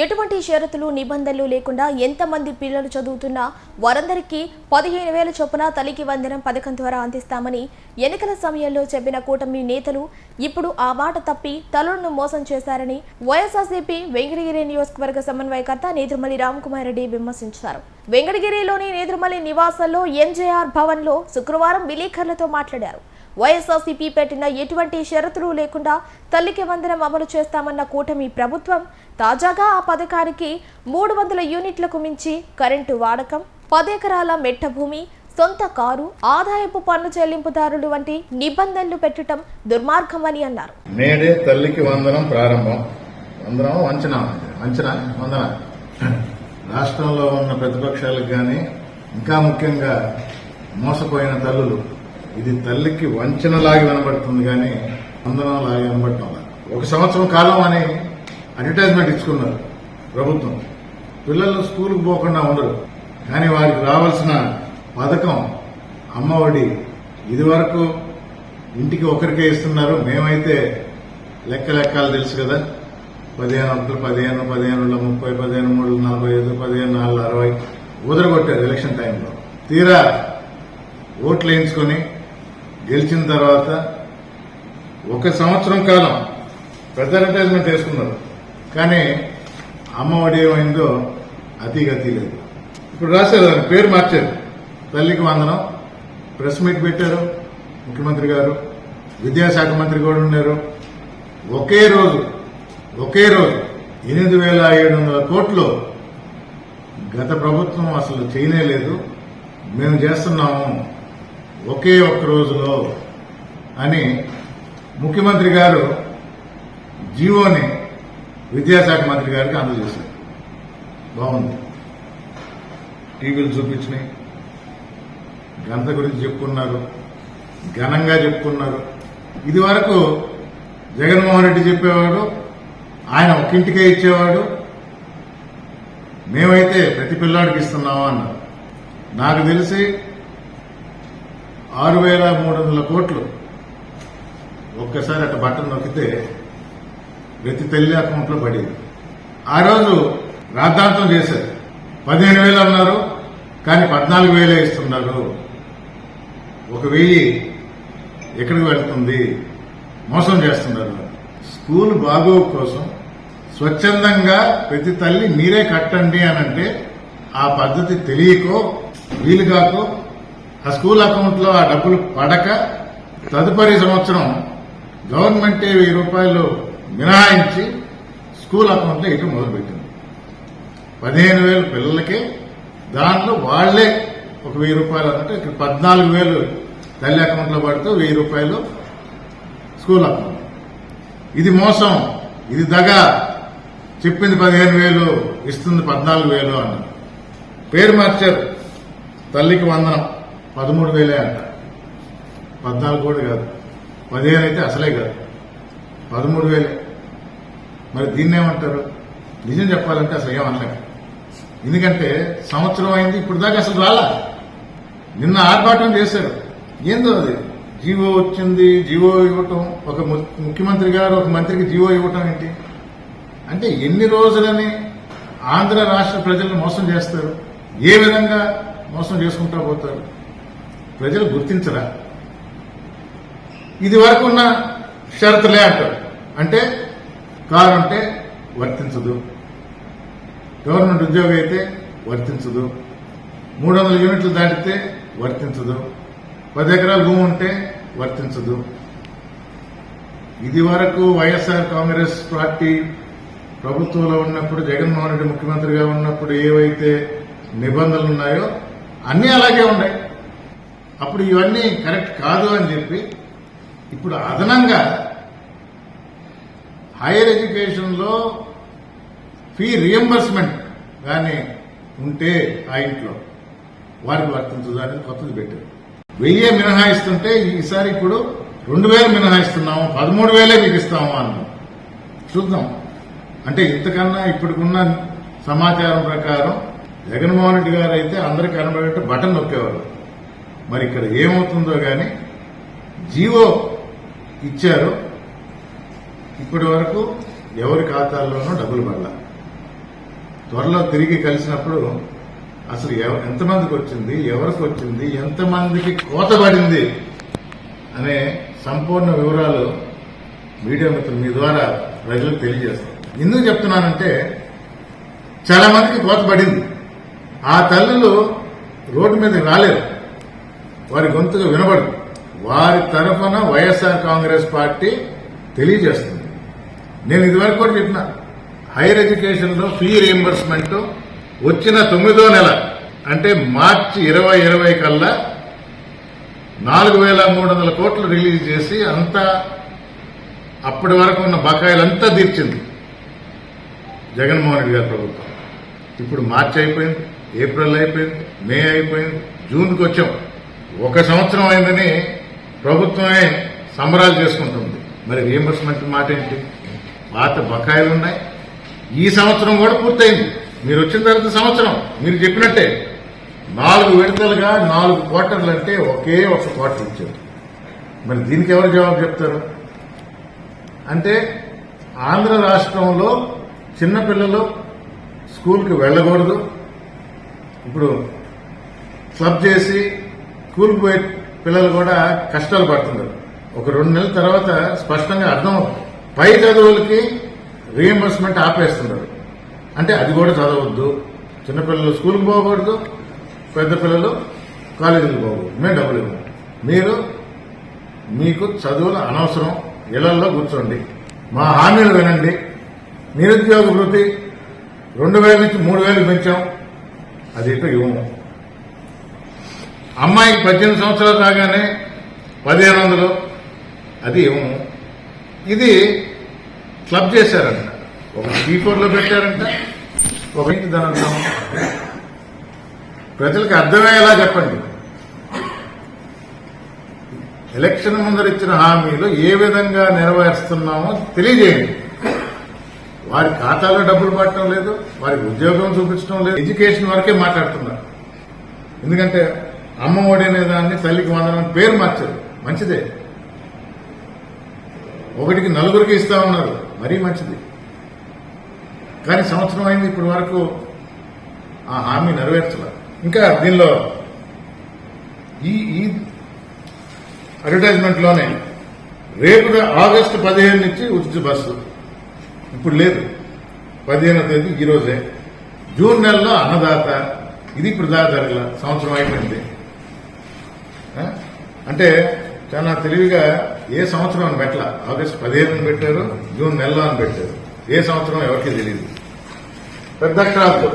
ఎటువంటి షరతులు నిబంధనలు లేకుండా ఎంతమంది పిల్లలు చదువుతున్నా వారందరికీ పదిహేను వేల చొప్పున తల్లికి వందనం పథకం ద్వారా అందిస్తామని ఎన్నికల సమయంలో చెప్పిన కూటమి నేతలు ఇప్పుడు ఆ మాట తప్పి తల్లులను మోసం చేశారని వైఎస్ఆర్సీపీ వెంకటగిరి నియోజకవర్గ సమన్వయకర్త నేదురుమల్లి రామకుమార్ రెడ్డి విమర్శించారు. వెంకటగిరిలోని నేదురుమల్లి నివాసంలో ఎంజేఆర్ భవన్లో శుక్రవారం విలేకరులతో మాట్లాడారు. వైఎస్ఆర్సీపీ పెట్టిన ఎటువంటి షరతులు లేకుండా తల్లికి వందనం అమలు చేస్తామన్న కూటమి ప్రభుత్వం తాజాగా ఆ పథకానికి మూడు వందల యూనిట్లకు మించి కరెంటు వాడకం పదెకరాల మెట్ట భూమి సొంత కారు ఆదాయపు పన్ను చెల్లింపుదారులు వంటి నిబంధనలు పెట్టడం దుర్మార్గమని అన్నారు. నేడే తల్లికి వందనం ప్రారంభం. వందనం వంచన? వంచన? వందన? రాష్ట్రంలో ఉన్న ప్రతిపక్షాలకు కానీ ఇంకా ముఖ్యంగా మోసపోయిన తల్లులు ఇది తల్లికి వంచనలాగి వినబడుతుంది కానీ వందనంలాగి వినబడటం ఒక సంవత్సరం కాలం అని అడ్వర్టైజ్మెంట్ ఇచ్చుకున్నారు ప్రభుత్వం. పిల్లలు స్కూల్కి పోకుండా ఉండరు. కానీ వారికి రావాల్సిన పథకం అమ్మఒడి. ఇది వరకు ఇంటికి ఒకరికే ఇస్తున్నారు. మేమైతే లెక్క లెక్కలు తెలుసు కదా. పదిహేను ఒకటి పదిహేను పదిహేను ముప్పై పదిహేను మూడు నలభై ఐదు పదిహేను నాలుగు అరవై. ఉదరగొట్టారు ఎలక్షన్ టైంలో. తీరా ఓట్లు వేయించుకొని గెలిచిన తర్వాత ఒక సంవత్సరం కాలం పెద్ద అడ్వర్టైజ్మెంట్ వేసుకున్నారు. కానీ అమ్మఒడి ఏమైందో అతి గతి లేదు. ఇప్పుడు రాశారు దాని పేరు మార్చారు. తల్లికి వందనం ప్రెస్ మీట్ పెట్టారు ముఖ్యమంత్రి గారు విద్యాశాఖ మంత్రి కూడా ఉన్నారు. ఒకే రోజు ఒకే రోజు ఎనిమిది వేల ఏడు వందల కోట్లు గత ప్రభుత్వం అసలు చేయనే లేదు. మేము చేస్తున్నాము. ఒకే ఒక్క రోజులో అని ముఖ్యమంత్రి గారు జీవోని విద్యాశాఖ మంత్రి గారికి అందజేశారు. బాగుంది. టీవీలు చూపించినాయి. ఘనత గురించి చెప్పుకున్నారు. ఘనంగా చెప్పుకున్నారు. ఇది వరకు జగన్మోహన్ రెడ్డి చెప్పేవాడు ఆయన ఒక్కింటికే ఇచ్చేవాడు మేమైతే ప్రతి పిల్లాడికి ఇస్తున్నామా అన్నారు. నాకు తెలిసి ఆరు వేల మూడు వందల కోట్లు. ఒక్కసారి అటు బట్టన్ నొక్కితే ప్రతి తల్లి అకౌంట్లో పడేది. ఆ రోజు రాద్ధాంతం చేశారు. పదిహేను వేలు అన్నారు కానీ పద్నాలుగు వేలే ఇస్తున్నారు. ఒక వెయ్యి ఎక్కడికి వెళ్తుంది? మోసం చేస్తున్నారు. స్కూల్ బాగోగు కోసం స్వచ్ఛందంగా ప్రతి తల్లి మీరే కట్టండి అని అంటే ఆ పద్ధతి తెలియకో వీలుగాకో ఆ స్కూల్ అకౌంట్లో ఆ డబ్బులు పడక తదుపరి సంవత్సరం గవర్నమెంటే వెయ్యి రూపాయలు మినహాయించి స్కూల్ అకౌంట్లో ఇటు మొదలుపెట్టింది. పదిహేను వేలు పిల్లలకే దాంట్లో వాళ్ళే ఒక వెయ్యి రూపాయలు అంటే ఇక్కడ పద్నాలుగు వేలు తల్లి అకౌంట్లో పడితే పడుతూ వెయ్యి రూపాయలు స్కూల్ అకౌంట్. ఇది మోసం ఇది దగ చెప్పింది పదిహేను వేలు ఇస్తుంది పద్నాలుగు వేలు అన్నారు. పేరు మార్చారు తల్లికి వందనం. పదమూడు వేలే అంట. పద్నాలుగు కూడా కాదు. పదిహేను అయితే అసలే కాదు. పదమూడు వేలే మరి దీన్ని ఏమంటారు? నిజం చెప్పాలంటే అసలు ఏమనలేము ఎందుకంటే సంవత్సరం అయింది ఇప్పుడు దాకా అసలు రాలా. నిన్న ఆర్భాటం చేశారు. ఏందో అది? జీవో వచ్చింది జీవో ఇవ్వటం ఒక ము- ముఖ్యమంత్రి గారు ఒక మంత్రికి జీవో ఇవ్వటం ఏంటి? అంటే ఎన్ని రోజులని ఆంధ్ర రాష్ట్ర ప్రజలను మోసం చేస్తారు? ఏ విధంగా మోసం చేసుకుంటా పోతారు? ప్రజలు గుర్తించరా? ఇది వరకు ఉన్న షరతులే అంటారు. అంటే కారు ఉంటే వర్తించదు. గవర్నమెంట్ ఉద్యోగం అయితే వర్తించదు. మూడు వందల యూనిట్లు దాటితే వర్తించదు. పది ఎకరాల భూమి ఉంటే వర్తించదు. ఇది వరకు వైఎస్ఆర్ కాంగ్రెస్ పార్టీ ప్రభుత్వంలో ఉన్నప్పుడు జగన్మోహన్ రెడ్డి ముఖ్యమంత్రిగా ఉన్నప్పుడు ఏవైతే నిబంధనలు ఉన్నాయో అన్నీ అలాగే ఉన్నాయి. అప్పుడు ఇవన్నీ కరెక్ట్ కాదు అని చెప్పి ఇప్పుడు అదనంగా హైయర్ ఎడ్యుకేషన్లో ఫీ రియంబర్స్మెంట్ కానీ ఉంటే ఆ ఇంట్లో వారికి వర్తించదు అని కొత్తది పెట్టారు. వెయ్యి మినహాయిస్తుంటే ఈసారి ఇప్పుడు రెండు వేలు మినహాయిస్తున్నాము పదమూడు వేలే మీకు ఇస్తాము అన్నాం. చూద్దాం. అంటే ఇంతకన్నా ఇప్పటికున్న సమాచారం ప్రకారం జగన్మోహన్ రెడ్డి గారు అయితే అందరికీ కనబడేట్టు బటన్ నొక్కేవారు. మరి ఇక్కడ ఏమవుతుందో గాని జీవో ఇచ్చారు. ఇప్పటి వరకు ఎవరి ఖాతాల్లోనూ డబ్బులు పడలా. త్వరలో తిరిగి కలిసినప్పుడు అసలు ఎవ- ఎంతమందికి వచ్చింది ఎవరికి వచ్చింది ఎంతమందికి కోత పడింది అనే సంపూర్ణ వివరాలు మీడియా మిత్రులు మీ ద్వారా ప్రజలకు తెలియజేస్తాం. ఎందుకు చెప్తున్నానంటే చాలా మందికి కోతబడింది. ఆ తల్లులు రోడ్డు మీద రాలేరు వారి గొంతుగా వినబడదు వారి తరఫున వైఎస్ఆర్ కాంగ్రెస్ పార్టీ తెలియజేస్తుంది. నేను ఇదివరకు కూడా చెప్పిన హైయర్ ఎడ్యుకేషన్లో ఫీ రియంబర్స్మెంట్ వచ్చిన తొమ్మిదో నెల అంటే మార్చి ఇరవై ఇరవై కల్లా నాలుగు వేల మూడు వందల కోట్లు రిలీజ్ చేసి అంతా అప్పటి వరకు ఉన్న బకాయిలంతా తీర్చింది జగన్మోహన్ రెడ్డి గారి ప్రభుత్వం. ఇప్పుడు మార్చి అయిపోయింది ఏప్రిల్ అయిపోయింది మే అయిపోయింది జూన్కి వచ్చాం. ఒక సంవత్సరం అయిందని ప్రభుత్వమే సంబరాలు చేసుకుంటుంది. మరి రియంబర్స్మెంట్ మాట ఏంటి? పాత బకాయిలు ఉన్నాయి. ఈ సంవత్సరం కూడా పూర్తయింది. మీరు వచ్చిన తర్వాత సంవత్సరం మీరు చెప్పినట్టే. నాలుగు విడతలుగా నాలుగు క్వార్టర్లు అంటే ఒకే ఒక క్వార్టర్ ఇచ్చారు. మరి దీనికి ఎవరు జవాబు చెప్తారు? అంటే ఆంధ్ర రాష్ట్రంలో చిన్నపిల్లలు స్కూల్కి వెళ్ళకూడదు. ఇప్పుడు క్లబ్ చేసి స్కూల్కి పోయే పిల్లలు కూడా కష్టాలు పడుతున్నారు ఒక రెండు నెలల తర్వాత స్పష్టంగా అర్థమవుతుంది. పై చదువులకి రీఎంబర్స్మెంట్ ఆపేస్తున్నారు అంటే అది కూడా చదవద్దు. చిన్నపిల్లలు స్కూల్కి పోకూడదు పెద్ద పిల్లలు కాలేజీకి పోకూడదు. మేము డబ్బులు ఇవ్వం మీరు మీకు చదువులు అనవసరం. ఇళ్ళలో కూర్చోండి. మా హామీలు వినండి. నిరుద్యోగ వృత్తి రెండు వేల నుంచి మూడు వేలు పెంచాం. అది ఇటు ఇవ్వము. అమ్మాయికి పద్దెనిమిది సంవత్సరాలు రాగానే పదిహేను వందలు. అది ఏమో. ఇది క్లబ్ చేశారంట. ఒక టీ లో పెట్టారంట. ఒక ఇంటి దాని అర్థం. ప్రజలకు అర్థమయ్యేలా చెప్పండి. ఎలక్షన్ ముందర ఇచ్చిన హామీలు ఏ విధంగా నెరవేరుస్తున్నామో తెలియజేయండి. వారి ఖాతాలో డబ్బులు పట్టడం లేదు వారికి ఉద్యోగం చూపించడం లేదు ఎడ్యుకేషన్ వరకే మాట్లాడుతున్నారు. ఎందుకంటే అమ్మ ఒడి అనే దాన్ని తల్లికి వందనం పేరు మార్చారు. మంచిదే. ఒకటికి నలుగురికి ఇస్తా ఉన్నారు. మరీ మంచిది. కానీ సంవత్సరం అయింది ఇప్పటి వరకు ఆ హామీ నెరవేర్చలే. ఇంకా దీనిలో ఈ ఈ అడ్వర్టైజ్మెంట్లోనే రేపు ఆగస్టు పదిహేను నుంచి ఉచిత బస్సు. ఇప్పుడు లేదు. పదిహేనో తేదీ ఈరోజే జూన్ నెలలో అన్నదాత ఇది ఇప్పుడు దాకా జరగల సంవత్సరం అయిపోయింది. అంటే చాలా తెలివిగా ఏ సంవత్సరం అని పెట్టాల. ఆగస్టు పదిహేను పెట్టారు జూన్ నెలలో అని పెట్టారు. ఏ సంవత్సరం ఎవరికి తెలియదు పెద్ద అక్షరాలతో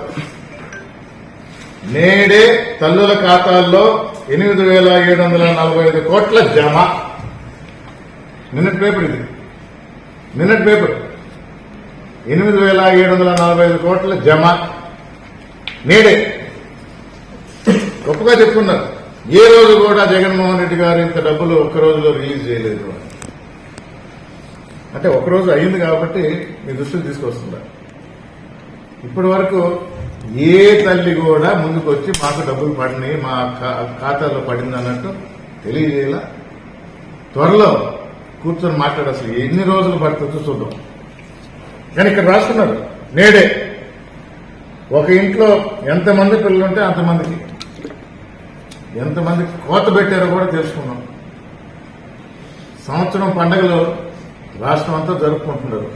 నేడే తల్లుల ఖాతాల్లో ఎనిమిది వేల ఏడు వందల నలభై ఐదు కోట్ల జమ. నిన్నటి పేపర్ ఇది. నిన్నటి పేపర్. ఎనిమిది వేల ఏడు వందల నలభై ఐదు కోట్ల జమ. నేడే. గొప్పగా చెప్పుకున్నారు. ఏ రోజు కూడా జగన్మోహన్ రెడ్డి గారు ఇంత డబ్బులు ఒక్క రోజులో రిలీజ్ చేయలేదు అంటే ఒక రోజు అయింది కాబట్టి మీ దృష్టికి తీసుకొస్తున్నారు ఇప్పటి వరకు ఏ తల్లి కూడా ముందుకు వచ్చి మాకు డబ్బులు పడినాయి మా ఖాతాలో పడింది అన్నట్టు తెలియజేయాల. త్వరలో కూర్చొని మాట్లాడు అసలు ఎన్ని రోజులు పడుతుందో చూద్దాం. కానీ ఇక్కడ రాస్తున్నారు నేడే. ఒక ఇంట్లో ఎంతమంది పిల్లలు ఉంటే అంతమందికి. ఎంతమంది కోత పెట్టారో కూడా తెలుసుకున్నాం. సంవత్సరం పండగలు రాష్ట్రం అంతా జరుపుకుంటున్నారు.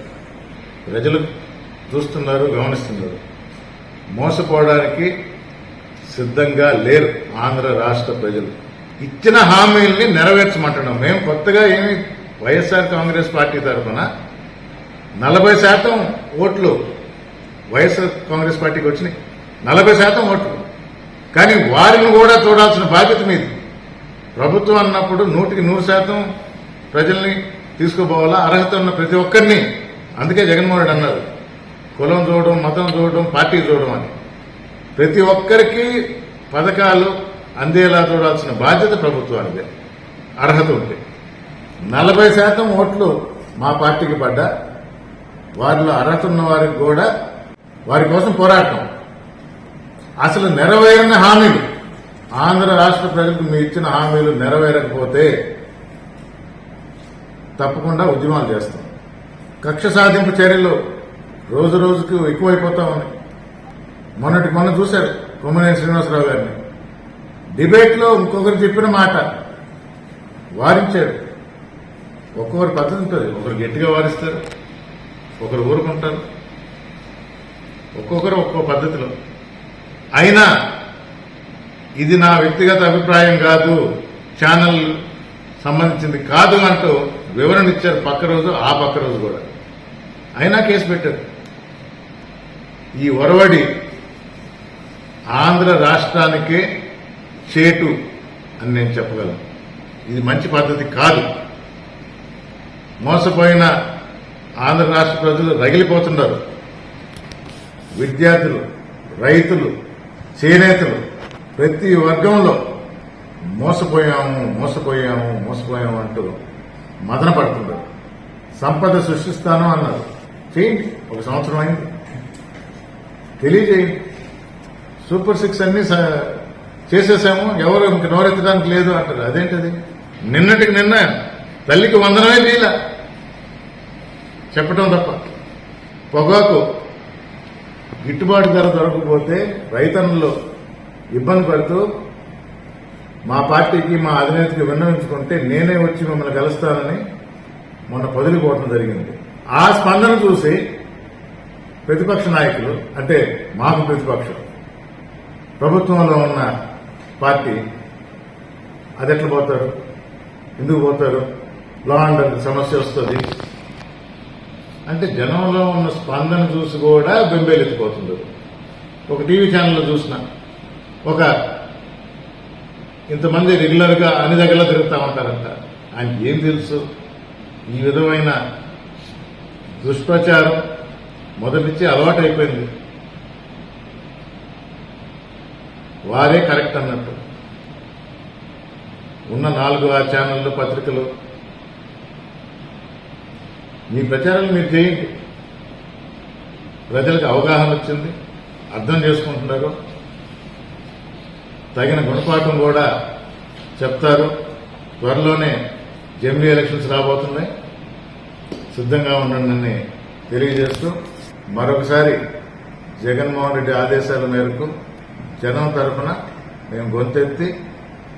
ప్రజలు చూస్తున్నారు గమనిస్తున్నారు. మోసపోవడానికి సిద్ధంగా లేరు ఆంధ్ర రాష్ట్ర ప్రజలు. ఇచ్చిన హామీల్ని నెరవేర్చమంటున్నాం. మేము కొత్తగా ఏమి వైఎస్ఆర్ కాంగ్రెస్ పార్టీ తరఫున నలభై శాతం ఓట్లు వైఎస్ఆర్ కాంగ్రెస్ పార్టీకి వచ్చినాయి. నలభై శాతం ఓట్లు. కానీ వారిని కూడా చూడాల్సిన బాధ్యత మీది. ప్రభుత్వం అన్నప్పుడు నూటికి నూరు శాతం ప్రజల్ని తీసుకుపోవాలా? అర్హత ఉన్న ప్రతి ఒక్కరిని. అందుకే జగన్మోహన్ రెడ్డి అన్నారు కులం చూడడం మతం చూడడం పార్టీ చూడడం అని. ప్రతి ఒక్కరికి పథకాలు అందేలా చూడాల్సిన బాధ్యత ప్రభుత్వానిదే. అర్హత ఉంటే. నలభై శాతం ఓట్లు మా పార్టీకి పడ్డా. వారిలో అర్హత ఉన్న వారికి కూడా వారి కోసం పోరాటం అసలు నెరవేరిన హామీలు. ఆంధ్ర రాష్ట్ర ప్రజలకు మీరు ఇచ్చిన హామీలు నెరవేరకపోతే తప్పకుండా ఉద్యమాలు చేస్తాం. కక్ష సాధింపు చర్యలు రోజు రోజుకు ఎక్కువైపోతామని మొన్నటి మొన్న చూశారు కొమ్మనేని శ్రీనివాసరావు గారిని. డిబేట్లో ఇంకొకరు చెప్పిన మాట వారించాడు ఒక్కొక్కరి పద్ధతి ఉంటుంది. ఒకరు గట్టిగా వారిస్తారు ఒకరు ఊరుకుంటారు ఒక్కొక్కరు ఒక్కో పద్ధతిలో. అయినా ఇది నా వ్యక్తిగత అభిప్రాయం కాదు. ఛానల్ సంబంధించింది కాదు అంటూ వివరణ ఇచ్చారు పక్క రోజు ఆ పక్క రోజు కూడా. అయినా కేసు పెట్టారు. ఈ ఒరవడి ఆంధ్ర రాష్ట్రానికే చేటు అని నేను చెప్పగలను. ఇది మంచి పద్ధతి కాదు. మోసపోయిన ఆంధ్ర రాష్ట్ర ప్రజలు రగిలిపోతున్నారు. విద్యార్థులు రైతులు చేనేతలు ప్రతి వర్గంలో మోసపోయాము మోసపోయాము మోసపోయాము అంటూ మదన పడుతున్నారు సంపద సృష్టిస్తాను అన్నారు. చేయండి ఒక సంవత్సరం అయింది. తెలియజేయండి. సూపర్ సిక్స్ అన్ని చేసేసాము ఎవరు ఇంక నోరెత్తడానికి లేదు అంటారు. అదేంటది? నిన్నటికి నిన్న తల్లికి వందనమే తీల చెప్పటం తప్ప. పొగాకు గిట్టుబాటు ధర దొరకకపోతే రైతన్నులు ఇబ్బంది పడుతూ మా పార్టీకి మా అధినేతకి విన్నవించుకుంటే నేనే వచ్చి మిమ్మల్ని కలుస్తానని మొన్న పొదిలిపోవడం జరిగింది. ఆ స్పందన చూసి ప్రతిపక్ష నాయకులు అంటే మాకు ప్రతిపక్షం ప్రభుత్వంలో ఉన్న పార్టీ అది ఎట్లా పోతారు? ఎందుకు పోతారు? లా అండ్ సమస్య వస్తుంది. అంటే జనంలో ఉన్న స్పందన చూసి కూడా బెంబేలెత్తిపోతుంది ఒక టీవీ ఛానల్లో చూసిన ఒక ఇంతమంది రెగ్యులర్గా అన్ని దగ్గరలో తిరుగుతూ ఉంటారంట. ఆయనకి ఏం తెలుసు? ఈ విధమైన దుష్ప్రచారం మొదటిచ్చి అలవాటు అయిపోయింది వారే కరెక్ట్ అన్నట్టు. ఉన్న నాలుగు ఆ ఛానళ్ళు పత్రికలు మీ ప్రచారాలు మీరు చేయండి. ప్రజలకు అవగాహన వచ్చింది. అర్థం చేసుకుంటున్నారు. తగిన గుణపాఠం కూడా చెప్తారు. త్వరలోనే జమిలీ ఎలక్షన్స్ రాబోతున్నాయి. సిద్ధంగా ఉండండి తెలియజేస్తూ మరొకసారి జగన్మోహన్ రెడ్డి ఆదేశాల మేరకు జనం తరఫున మేము గొంతెత్తి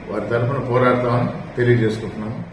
వారి తరఫున పోరాడతామని తెలియజేసుకుంటున్నాము.